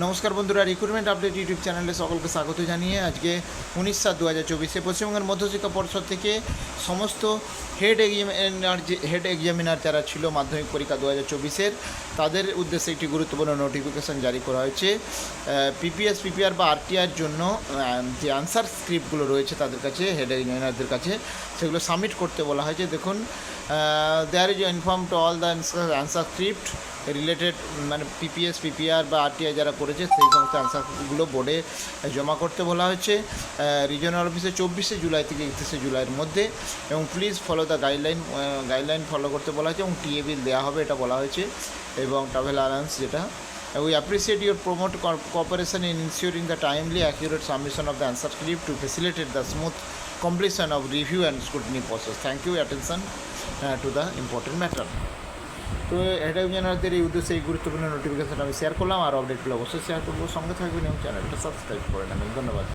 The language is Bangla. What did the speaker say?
নমস্কার বন্ধুরা রিক্রুটমেন্ট আপডেট ইউটিউব চ্যানেলে সকলকে স্বাগত জানিয়ে আজকে উনিশ সাত দু হাজার চব্বিশে পশ্চিমবঙ্গের মধ্যশিক্ষা পর্ষদ থেকে সমস্ত হেড এক্সামিনার যে হেড এক্সামিনার যারা ছিল মাধ্যমিক পরীক্ষা দু হাজার চব্বিশের, তাদের উদ্দেশ্যে একটি গুরুত্বপূর্ণ নোটিফিকেশন জারি করা হয়েছে। পিপিএস পিপিআর বা আরটিআর জন্য যে আনসার স্ক্রিপ্টগুলো রয়েছে তাদের কাছে হেড এক্সামিনারদের কাছে, সেগুলো সাবমিট করতে বলা হয়েছে। দেখুন there is inform to all the answer script related মানে পিপিএস পিপিআর বা আরটিআই যারা করেছে, সেই সমস্ত আনসারগুলো বোর্ডে জমা করতে বলা হয়েছে রিজনাল অফিসে চব্বিশে জুলাই থেকে একত্রিশে জুলাইয়ের মধ্যে এবং please follow the guideline guideline follow করতে বলা হয়েছে এবং টিএ বিল দেওয়া হবে এটা বলা হয়েছে এবং ট্রাভেল অ্যালায়েন্স যেটা। We appreciate your promote cooperation in ensuring the timely accurate submission of the answer clip to facilitate the smooth completion of review and scrutiny process thank you attention to the important matter তো এটাই ইঞ্জিনিয়ারদের এই উদ্দেশ্যে এই গুরুত্বপূর্ণ নোটিফিকেশন আমি শেয়ার করলাম, আর আপডেটগুলো অবশ্যই শেয়ার করব। সঙ্গে থাকবেন এবং চ্যানেলটা সাবস্ক্রাইব করে নেবেন। ধন্যবাদ।